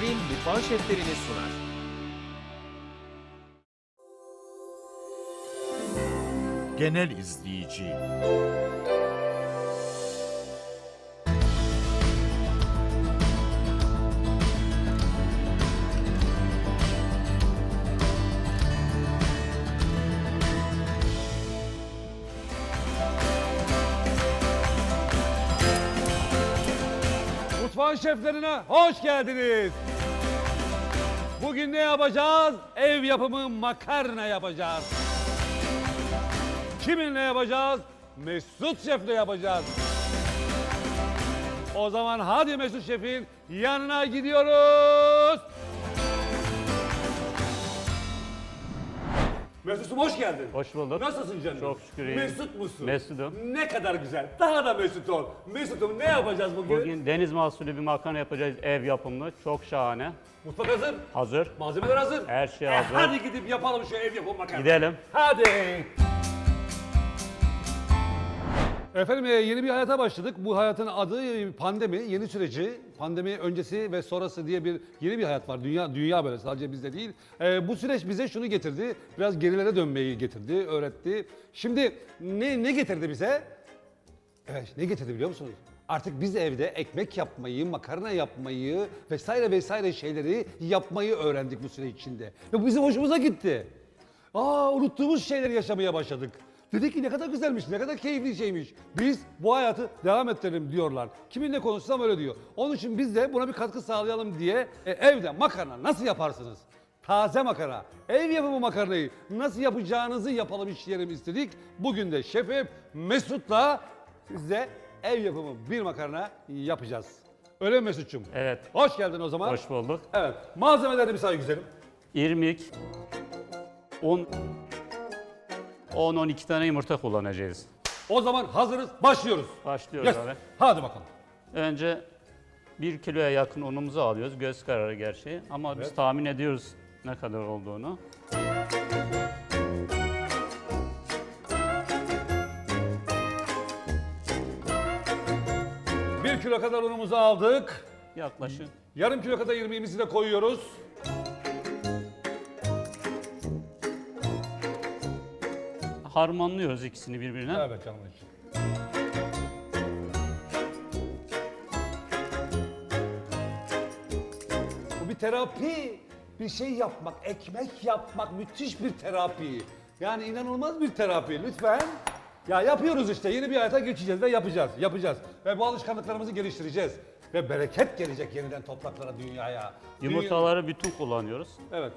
Vitrin mutfağın şeflerini sunar. Genel izleyici. Mutfağın şeflerine hoş geldiniz. Bugün ne yapacağız? Ev yapımı makarna yapacağız. Kiminle yapacağız? Mesut Şef'le yapacağız. O zaman hadi Mesut Şef'in yanına gidiyoruz. Mesut'um hoş geldin. Hoş bulduk. Nasılsın canım? Çok şükür iyiyim. Mesut musun? Mesut'um. Ne kadar güzel. Daha da Mesut ol. Mesut'um ne yapacağız bugün? Bugün deniz mahsulü bir makarna yapacağız ev yapımlı. Çok şahane. Mutfak hazır. Hazır. Malzemeler hazır. Her şey E, hazır. hadi gidip yapalım şu ev yapımı makarna. Gidelim. Hadi. Efendim e, yeni bir hayata başladık. Bu hayatın adı e, pandemi, yeni süreci. Pandemi öncesi ve sonrası diye bir yeni bir hayat var. Dünya dünya böyle sadece bizde değil. E, bu süreç bize şunu getirdi. Biraz gerilere dönmeyi getirdi, öğretti. Şimdi ne ne getirdi bize? Evet, ne getirdi biliyor musunuz? Artık biz evde ekmek yapmayı, makarna yapmayı vesaire vesaire şeyleri yapmayı öğrendik bu süre içinde. Ve bu bizim hoşumuza gitti. Aa unuttuğumuz şeyleri yaşamaya başladık. Dedik ki ne kadar güzelmiş, ne kadar keyifli şeymiş. Biz bu hayatı devam ettirelim diyorlar. Kiminle konuşsam öyle diyor. Onun için biz de buna bir katkı sağlayalım diye e, evde makarna nasıl yaparsınız? Taze makarna, ev yapımı makarnayı nasıl yapacağınızı yapalım işleyelim istedik. Bugün de şefim Mesut'la size ev yapımı bir makarna yapacağız. Öyle mi Mesut'cum? Evet. Hoş geldin o zaman. Hoş bulduk. Evet. Malzemeleri bir say güzelim. İrmik, un, 10-12 tane yumurta kullanacağız. O zaman hazırız, başlıyoruz. Başlıyoruz abi. Hadi bakalım. Önce 1 kiloya yakın unumuzu alıyoruz. Göz kararı gerçi. Ama biz Evet. tahmin ediyoruz ne kadar olduğunu. Bir kilo kadar unumuzu aldık. Yaklaşık Yarım kilo kadar irmiğimizi de koyuyoruz. Harmanlıyoruz ikisini birbirine. Evet canım için. Bu bir terapi. Bir şey yapmak, ekmek yapmak müthiş bir terapi. Yani inanılmaz bir terapi. Lütfen. Ya yapıyoruz işte. Yeni bir hayata geçeceğiz ve yapacağız. Yapacağız. Ve bu alışkanlıklarımızı geliştireceğiz. Ve bereket gelecek yeniden topraklara, dünyaya. Dünya- Yumurtaları bütün kullanıyoruz. Evet.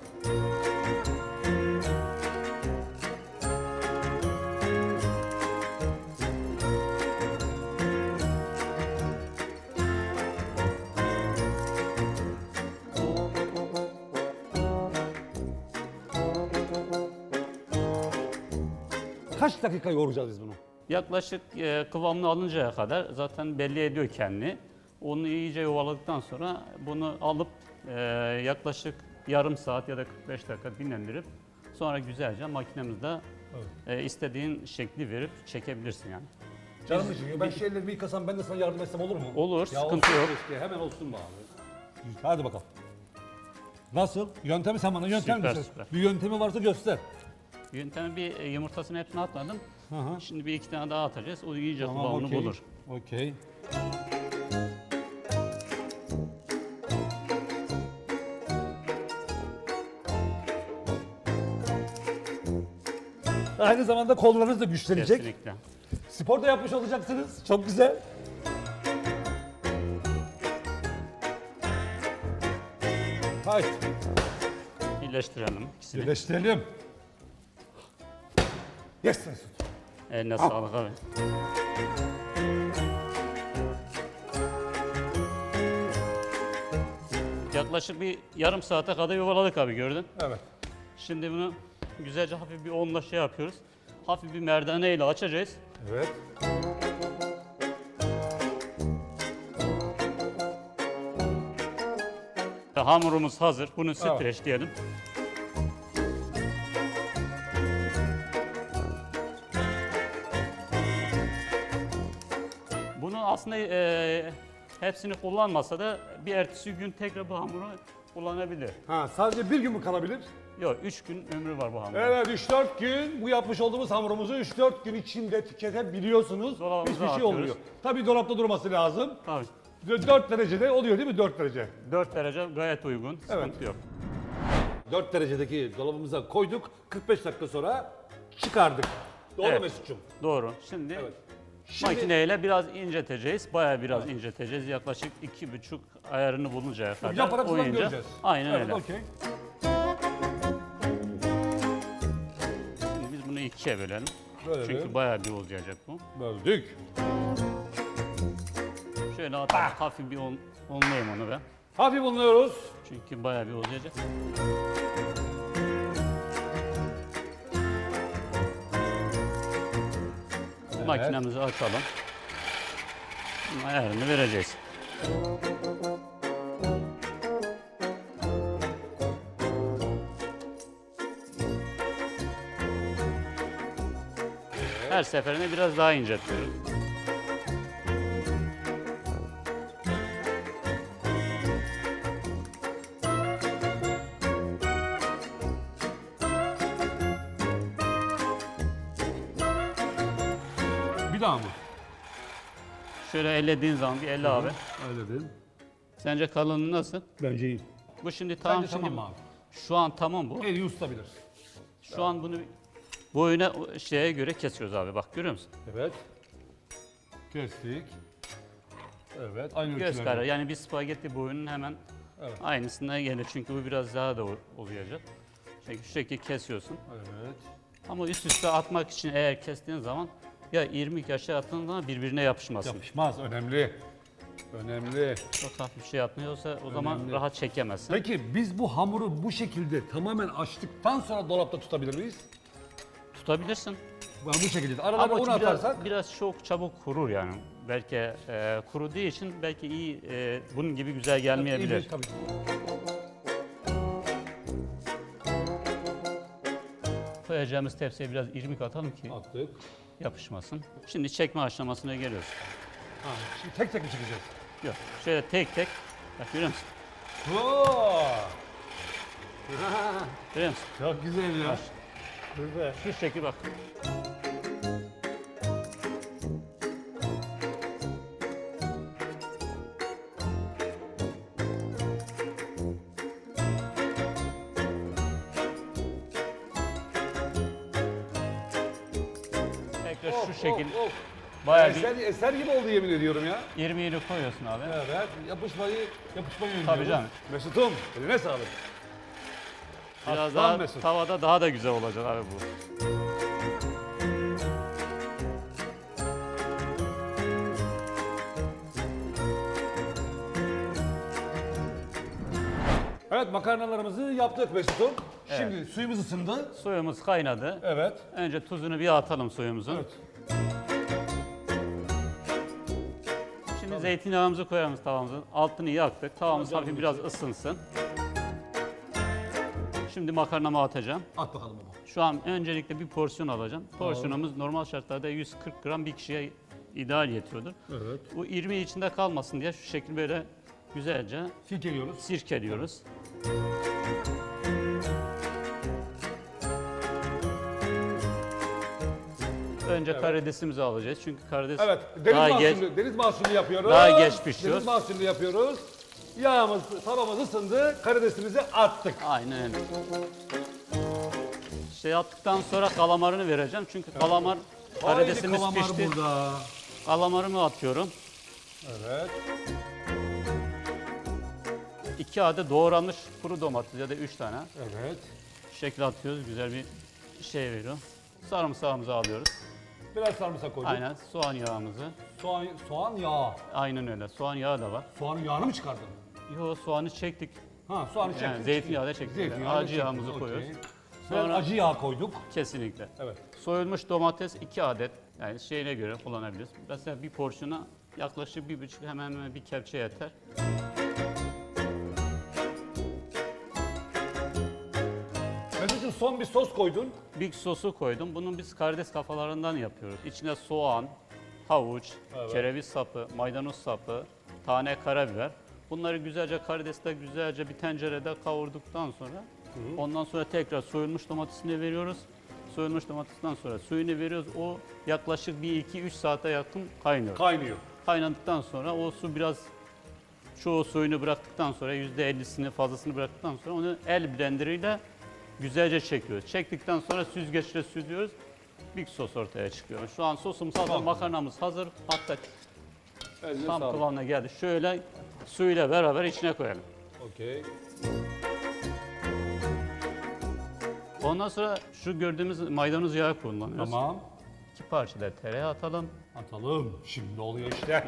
Kaç dakika yoğuracağız biz bunu? Yaklaşık e, kıvamını alıncaya kadar zaten belli ediyor kendini. Onu iyice yuvaladıktan sonra bunu alıp e, yaklaşık yarım saat ya da 45 dakika dinlendirip sonra güzelce makinemizde e, istediğin şekli verip çekebilirsin yani. Canım için ben şu ellerimi yıkasam ben de sana yardım etsem olur mu? Olur, Ya sıkıntı olsun yok. keşke, hemen olsun be abi. Hadi bakalım. Nasıl? Yöntemi sen bana yöntem Süper, göster. süper. Bir yöntemi varsa göster. Yöntemi bir e, yumurtasını hepsini atmadım. Hı. Şimdi bir iki tane daha atacağız. O iyice Tamam, kıvamını okey. bulur. Okey. Aynı zamanda kollarınız da güçlenecek. Kesinlikle. Spor da yapmış olacaksınız. Çok güzel. Haydi. Birleştirelim ikisini. Birleştirelim. Yes Mesut. Eline sağlık abi. Yaklaşık bir yarım saate kadar yuvaladık abi gördün. Evet. Şimdi bunu güzelce hafif bir onla şey yapıyoruz. Hafif bir merdane ile açacağız. Evet. Ve hamurumuz hazır. Bunu Evet. streçleyelim. Aslında eee Hepsini kullanmasa da bir ertesi gün tekrar bu hamuru kullanabilir. Ha, sadece bir gün mü kalabilir? Yok 3 gün ömrü var bu hamurun. Evet 3-4 gün bu yapmış olduğumuz hamurumuzu 3-4 gün içinde tüketebiliyorsunuz. Dolabımıza Hiçbir şey atıyoruz. olmuyor. Tabii dolapta durması lazım. Tabii. 4 derecede oluyor değil mi? 4 derece. 4 derece gayet uygun. Sıkıntı yok. 4 derecedeki dolabımıza koyduk. 45 dakika sonra çıkardık. Doğru mu Evet. Mesut'cum? Doğru. Şimdi, Evet. Şimdi makineyle biraz inceteceğiz. Bayağı biraz inceteceğiz. Yaklaşık 2,5 ayarını buluncaya kadar yaparak oyunca. göreceğiz. Aynen Evet, öyle. okey. Şimdi biz bunu ikiye bölelim. Böyle Çünkü bayağı bir uzayacak bu. böldük. Şöyle hatta hafif bir on, onlayayım onu ben. Hafif bulunuyoruz. Çünkü bayağı bir uzayacak. Makinemizi açalım. Ayarını vereceğiz. Her seferinde biraz daha incetiyorum. Şöyle ellediğin zaman bir elle abi. Öyle değil. Sence kalınlığı nasıl? Bence iyi. Bu şimdi tamam Bence şimdi tamam abi. şu an tamam bu. İyi usta bilir. Şu an bunu boyuna şeye göre kesiyoruz abi. Bak görüyor musun? Evet. Kestik. Evet. Aynı Göz ölçülerde. kararı. Yani bir spagetti boyunun hemen Evet. aynısına gelir. Çünkü bu biraz daha da uzayacak. Çünkü şu şekilde kesiyorsun. Evet. Ama üst üste atmak için eğer kestiğin zaman ya irmik aşağı attığın zaman birbirine yapışmasın. Yapışmaz. Önemli. Önemli. Çok hafif bir şey yapmıyorsa o zaman Önemli. rahat çekemezsin. Peki biz bu hamuru bu şekilde tamamen açtıktan sonra dolapta tutabilir miyiz? Tutabilirsin. Bu şekilde. Aralara Ama un biraz, atarsak biraz çok çabuk kurur yani. Belki e, kuruduğu için belki iyi e, bunun gibi güzel gelmeyebilir. Tabii. Koyacağımız tepsiye biraz irmik atalım ki Attık. Yapışmasın. Şimdi çekme aşamasına geliyoruz. Ha, şimdi tek tek mi çıkacağız? Yok. Şöyle tek tek. Bak görüyor musun? Oo! Görüyor musun? Çok güzel ya. Şu şekil bak. Bayağı bir Eser, eser gibi oldu yemin ediyorum ya. irmiğini koyuyorsun abi. Evet. Yapışmayı, yapışmayı Tabii önlüyoruz. canım. Mesut'um eline sağlık. Biraz Aslan daha Mesut. tavada daha da güzel olacak abi bu. Evet makarnalarımızı yaptık Mesut'um. Şimdi suyumuz ısındı. Suyumuz kaynadı. Evet. Önce tuzunu bir atalım suyumuzun. Evet. Zeytinyağımızı koyalım tavamızın. Altını yaktık. Tavamız hafif biraz ısınsın. Şimdi makarnamı atacağım. At bakalım baba. Şu an öncelikle bir porsiyon alacağım. Porsiyonumuz normal şartlarda 140 gram bir kişiye ideal yetiyordur. Evet. Bu irmi içinde kalmasın diye şu şekil böyle güzelce Silkeliyoruz. sirkeliyoruz. Önce karidesimizi alacağız çünkü karides Evet. Deniz daha geç mahsullü, deniz mahsullü yapıyoruz. Daha geç pişiyor. Deniz mahsullü yapıyoruz. Yağımız, tavamız ısındı. Karidesimizi attık. Aynen öyle. Şey attıktan sonra kalamarını vereceğim çünkü kalamar karidesimiz Haydi kalamar pişti. burada. Kalamarımı atıyorum. Evet. 2 adet doğranmış kuru domates ya da 3 tane. Evet. Şekilde atıyoruz. Güzel bir şey veriyor. Sarımsağımızı alıyoruz. Biraz sarımsak koyduk. Aynen soğan yağımızı. Soğan, soğan yağı. Aynen öyle. Soğan yağı da var. Soğanın yağını mı çıkardın? Yo soğanı çektik. Ha soğanı çektik. Yani zeytinyağı da çektik. Zeytinyağı Acı yağımızı okey. koyuyoruz. Sonra Sonra- acı yağ koyduk. Kesinlikle. Evet. Soyulmuş domates 2 adet. Yani şeyine göre kullanabiliriz. Mesela bir porsiyona yaklaşık bir buçuk hemen hemen bir kepçe yeter. Son bir sos koydun. Big sosu koydum. Bunun biz karides kafalarından yapıyoruz. İçine soğan, havuç, kereviz sapı, maydanoz sapı, tane karabiber. Bunları güzelce karidesle güzelce bir tencerede kavurduktan sonra ondan sonra tekrar soyulmuş domatesini veriyoruz. Soyulmuş domatesten sonra suyunu veriyoruz. O yaklaşık bir 2-3 saate yakın kaynıyor. Kaynıyor. Kaynadıktan sonra o su biraz çoğu suyunu bıraktıktan sonra %50'sini fazlasını bıraktıktan sonra onu el blenderiyle güzelce çekiyoruz. Çektikten sonra süzgeçle süzüyoruz. Bir sos ortaya çıkıyor. Şu an sosumuz hazır, Çok makarnamız hazır. Hatta Eline tam sağlık. kıvamına geldi. Şöyle suyla beraber içine koyalım. Okey. Ondan sonra şu gördüğümüz maydanoz yağı kullanıyoruz. Tamam. İki parça da tereyağı atalım. Atalım. Şimdi oluyor işte.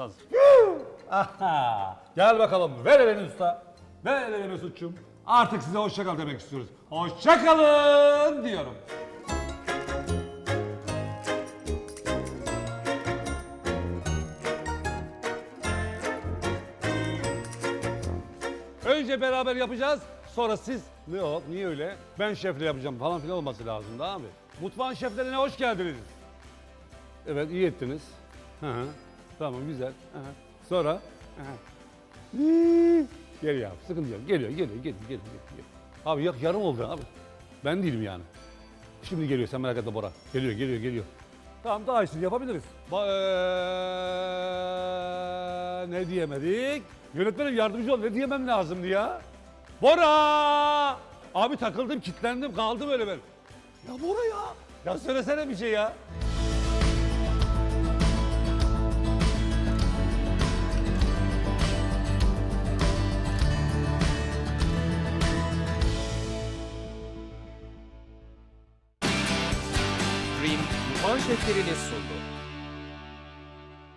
Hazır. Aha. Gel bakalım. Ver elini usta. Ver elini Mesut'cum. Artık size hoşça kal demek istiyoruz. Hoşça kalın diyorum. Önce beraber yapacağız. Sonra siz ne yok niye öyle? Ben şefle yapacağım falan filan olması lazım da abi. Mutfağın şeflerine hoş geldiniz. Evet iyi ettiniz. Hı hı. Tamam güzel. Hı. Sonra hı. Hii. geliyor abi sıkıntı yok. Geliyor geliyor geliyor geliyor. geliyor. Abi yok yarım oldu abi. Ben değilim yani. Şimdi geliyor sen merak etme Bora. Geliyor geliyor geliyor. Tamam daha iyisini yapabiliriz. Ba eee, ne diyemedik? Yönetmenim yardımcı ol ne diyemem lazımdı ya? Bora! Abi takıldım kilitlendim kaldım öyle ben. Ya Bora ya. Ya söylesene bir şey ya. Dream, Mutfağın Şefleri'ni sundu.